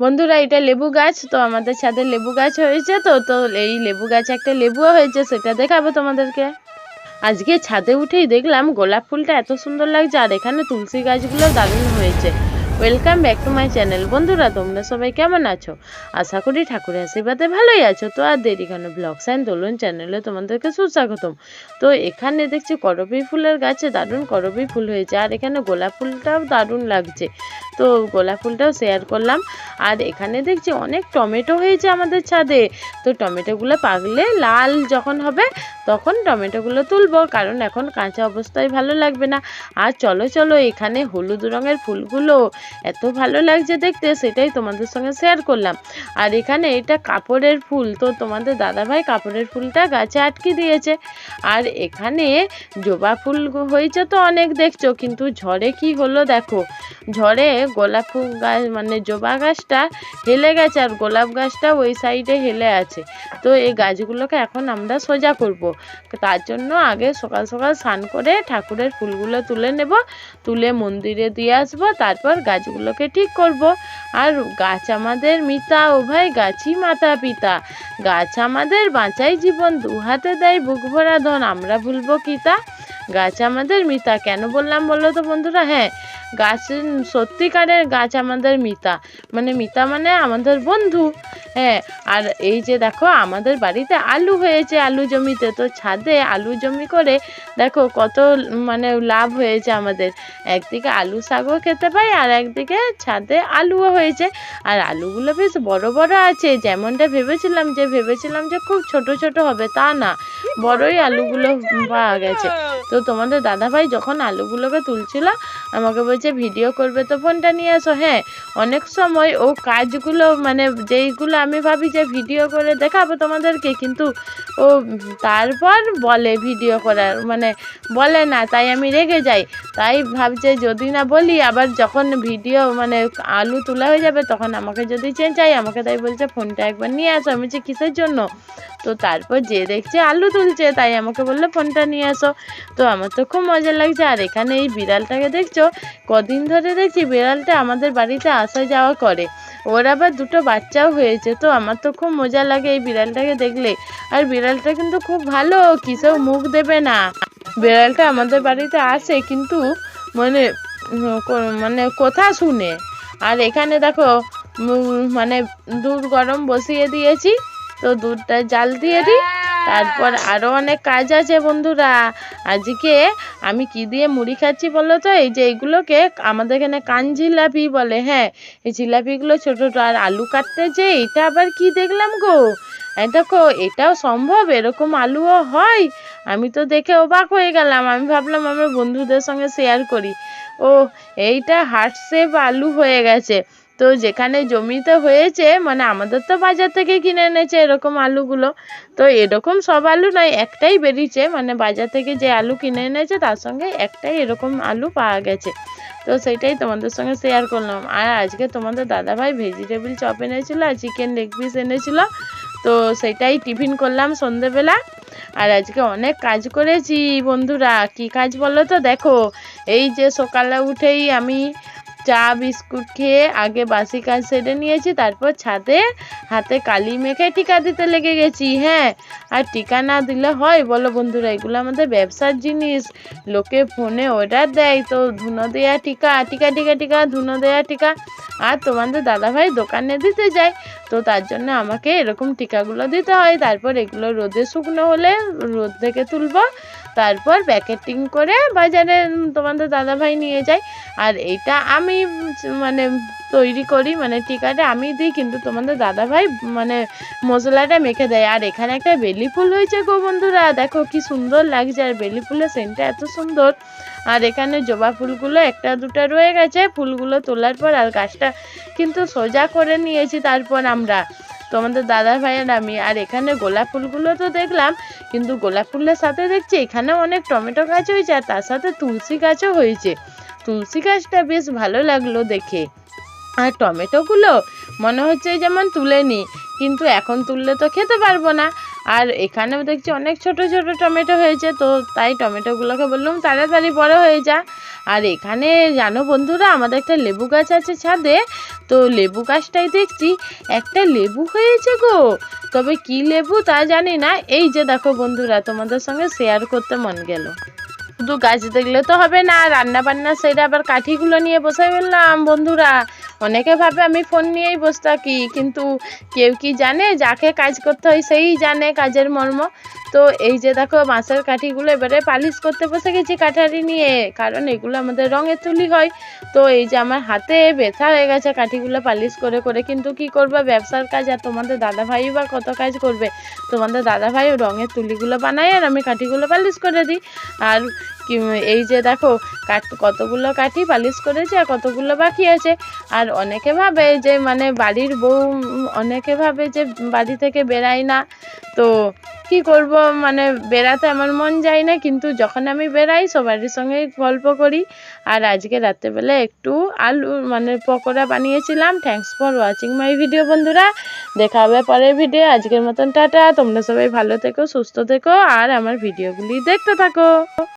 বন্ধুরা, এটা লেবু গাছ, তো আমাদের ছাদে লেবু গাছ হয়েছে তো তো এই লেবু গাছ একটা লেবুও হয়েছে, সেটা দেখাবো তোমাদেরকে। আজকে ছাদে উঠেই দেখলাম গোলাপ ফুলটা এত সুন্দর লাগছে, আর এখানে তুলসী গাছগুলো দারুণ হয়েছে। Welcome back to my channel বন্ধুরা, তোমরা সবাই কেমন আছো? আশা করি ঠাকুরের আশীর্বাদে ভালোই আছো। তো আর দেরি কেন? ব্লগ সাইন দোলন চ্যানেলে তোমাদেরকে সুস্বাগতম। তো এখানে দেখছি করবি ফুলের গাছে দারুণ করবি ফুল হয়েছে, আর এখানে গোলাপ ফুলটাও দারুণ লাগছে। তো গোলাপ ফুলটাও শেয়ার করলাম। আর এখানে দেখছি অনেক টমেটো হয়েছে আমাদের ছাদে। তো টমেটোগুলো পাকলে লাল যখন হবে, তখন টমেটোগুলো তুলবো, কারণ এখন কাঁচা অবস্থায় ভালো লাগবে না। আর চলো চলো এখানে হলুদ রঙের ফুলগুলো এত ভালো লাগছে দেখতে, সেটাই তোমাদের সঙ্গে শেয়ার করলাম। আর এখানে এটা কাপড়ের ফুল, তো তোমাদের দাদাভাই কাপড়ের ফুলটা গাছে আটকে দিয়েছে। আর এখানে জবা ফুল হয়েছে তো অনেক দেখছ, কিন্তু ঝড়ে কি হলো দেখো। ঝড়ে গোলাপ ফুল গাছ মানে জবা গাছটা হেলে গেছে, আর গোলাপ গাছটা ওই সাইডে হেলে আছে। তো এই গাছগুলোকে এখন আমরা সোজা করব। তার জন্য আগে সকাল সকাল স্নান করে ঠাকুরের ফুলগুলো তুলে নেব, তুলে মন্দিরে দিয়ে আসব, তারপর গাছগুলোকে ঠিক করব। আর গাছ আমাদের মিতা, উভয় গাছই মাতা পিতা গাছ আমাদের বাঁচাই জীবন, দু হাতে দেয় বুক ভরা ধন, আমরা ভুলবো কিতা গাছ আমাদের মিতা, কেন বললাম বলল তো বন্ধুরা? হ্যাঁ গাছ, সত্যিকারের গাছ আমাদের মিতা। মানে মিতা মানে আমাদের বন্ধু। হ্যাঁ আর এই যে দেখো, আমাদের বাড়িতে আলু হয়েছে আলু জমিতে। তো ছাদে আলু জমি করে দেখো কত মানে লাভ হয়েছে আমাদের। একদিকে আলু শাকও খেতে পাই, আর একদিকে ছাদে আলুও হয়েছে। আর আলুগুলো বেশ বড় বড় আছে। যেমনটা ভেবেছিলাম যে ভেবেছিলাম যে খুব ছোট ছোট হবে, তা না। বড়ই আলুগুলো পাওয়া গেছে। তো তোমাদের দাদাভাই যখন আলুগুলোকে তুলছিল আমাকে বলছে, ভিডিও করবে তো ফোনটা নিয়ে আসো। হ্যাঁ অনেক সময় ও কাজগুলো মানে যেইগুলো আমি ভাবি যে ভিডিও করে দেখাবো তোমাদেরকে, কিন্তু ও তারপর বলে ভিডিও করার মানে বলে না, তাই আমি রেগে যাই। তাই ভাবছে, যদি না বলি, আবার যখন ভিডিও মানে আলু তোলা হয়ে যাবে, তখন আমাকে যদি চেঁচাই আমাকে তাই বলছে, ফোনটা একবার নিয়ে আসো। আমি বলছি, কিসের জন্য? তো তারপর যে দেখছে আলু তুলছে, তাই আমাকে বলল, ফোনটা নিয়ে আসো। তো আমার তো খুব মজা লাগছে, আর এখানে এই বিড়ালটাকে দেখছ কদিন ধরে দেখছি বিড়ালটা আমাদের বাড়িতে আসা যাওয়া করে। ওর আবার দুটো বাচ্চাও হয়েছে, তো আমার তো খুব মজা লাগে এই বিড়ালটাকে দেখলে। আর বিড়ালটা কিন্তু খুব ভালো, কিসেও মুখ দেবে না। বিড়ালটা আমাদের বাড়িতে আসে কিন্তু মানে মানে কথা শুনে। আর এখানে দেখো মানে দুধ গরম বসিয়ে দিয়েছি, তো দুধটা জাল দিয়ে দিই। তারপর আরও অনেক কাজ আছে বন্ধুরা। আজকে আমি কি দিয়ে মুড়ি খাচ্ছি বলো তো? এই যে এইগুলোকে আমাদের এখানে কান জিলাপি বলে হ্যাঁ। এই জিলাপিগুলো ছোট ছোটো আর আলু কাটতে যে এটা আবার কি দেখলাম গো? দেখো এটাও সম্ভব এরকম আলুও হয়। আমি তো দেখে অবাক হয়ে গেলাম। আমি ভাবলাম আমার বন্ধুদের সঙ্গে শেয়ার করি। ও এইটা হার্ট শেপ আলু হয়ে গেছে। তো যেখানে জমিতে হয়েছে মানে আমাদের তো বাজার থেকে কিনে এনেছে এরকম আলুগুলো। তো এরকম সব আলু নয় একটাই বেরিয়েছে। মানে বাজার থেকে যে আলু কিনে এনেছে, তার সঙ্গে একটাই এরকম আলু পাওয়া গেছে। তো সেটাই তোমাদের সঙ্গে শেয়ার করলাম। আর আজকে তোমাদের দাদাভাই ভেজিটেবিল চপ এনেছিল, আর চিকেন লেগ পিস এনেছিল। তো সেটাই টিফিন করলাম সন্ধেবেলা। আর আজকে অনেক কাজ করেছি বন্ধুরা। কি কাজ বলো তো? দেখো, এই যে সকালে উঠেই আমি চা বিস্কুট খেয়ে আগে বাসি কাজ সেরে নিয়েছি, তারপর ছাদে হাতে কালি মেখে টিকা দিতে লেগে গেছি হ্যাঁ। আর টিকা না দিলে হয়? বলো বন্ধুরা, এগুলো আমাদের ব্যবসার জিনিস। লোকে ফোনে অর্ডার দেয়, তো ধুনো দেয়া টিকা টিকা টিকা টিকা, ধুনো দেয়া টিকা। আর তোমাদের দাদাভাই দোকানে দিতে যায়, তো তার জন্য আমাকে এরকম টিকাগুলো দিতে হয়। তারপর এগুলো রোদে শুকনো হলে রোদ থেকে তুলবো। তারপর প্যাকেটিং করে বাজারে তোমাদের দাদাভাই নিয়ে যায়। আর এইটা আমি মানে তৈরি করি মানে টিকাটা আমি দিই, কিন্তু তোমাদের দাদাভাই মানে মশলাটা মেখে দেয়। আর এখানে একটা বেলি ফুল হয়েছে গো বন্ধুরা, দেখো কি সুন্দর লাগছে। আর বেলি ফুলের সেন্টটা এত সুন্দর। আর এখানে জবা ফুলগুলো একটা দুটো রয়ে গেছে, ফুলগুলো তোলার পর আর গাছটা কিন্তু সোজা করে নিয়েছি। তারপর আমরা তোমাদের দাদা ভাইয়ের, আমি আর এখানে গোলাপ ফুলগুলো তো দেখলাম, কিন্তু গোলাপ ফুলের সাথে দেখছি এখানেও অনেক টমেটো গাছ হয়েছে আর তার সাথে তুলসী গাছও হয়েছে। তুলসী গাছটা বেশ ভালো লাগল দেখে। আর টমেটোগুলো মনে হচ্ছে যেমন তুলে নিই কিন্তু এখন তুললে তো খেতে পারব না। আর এখানেও দেখছি অনেক ছোট ছোট টমেটো হয়েছে, তো তাই টমেটোগুলোকে বললাম, তাড়াতাড়ি বড় হয়ে যা। আর এখানে জানো বন্ধুরা, আমাদের একটা লেবু গাছ আছে ছাদে তো লেবু গাছটাই দেখছি একটা লেবু হয়েছে গো। তবে কি লেবু তা জানি না। এই যে দেখো বন্ধুরা, তোমাদের সঙ্গে শেয়ার করতে মন গেল। শুধু গাছ দেখলে তো হবে না রান্না বান্না সেটা আবার কাঠিগুলো নিয়ে বসে ফেললাম বন্ধুরা। অনেকে ভাবে আমি ফোন নিয়েই বসে থাকি, কিন্তু কেউ কি জানে? যাকে কাজ করতে হয় সেই জানে কাজের মর্ম। তো এই যে দেখো মাছের কাঠিগুলো এবারে পালিশ করতে বসে গেছি কাঠারি নিয়ে। কারণ এগুলো আমাদের রঙের তুলি হয়। তো এই যে আমার হাতে ব্যথা হয়ে গেছে কাঠিগুলো পালিশ করে করে। কিন্তু কি করবে? ব্যবসার কাজ আর তোমাদের দাদা ভাই বা কত কাজ করবে? তোমাদের দাদা ভাই রঙের তুলিগুলো বানায় আর আমি কাঠিগুলো পালিশ করে দিই। আর এই যে দেখো কাঠ, কতগুলো কাঠি পালিশ করেছে আর কতগুলো বাকি আছে। আর অনেকে ভাবে যে মানে বাড়ির বউ, অনেকে ভাবে যে বাড়ি থেকে বেরাই না। তো কি করব? মানে বেড়াতে আমার মন যায় না, কিন্তু যখন আমি বেরাই সবারই সঙ্গে গল্প করি। আর আজকে রাত্রেবেলা একটু আলু মানে পকোড়া বানিয়েছিলাম। Thanks for watching my video বন্ধুরা। দেখা হবে পরের ভিডিও আজকের মতন টাটা। তোমরা সবাই ভালো থেকো, সুস্থ থেকো। আর আমার ভিডিওগুলি দেখতে থাকো।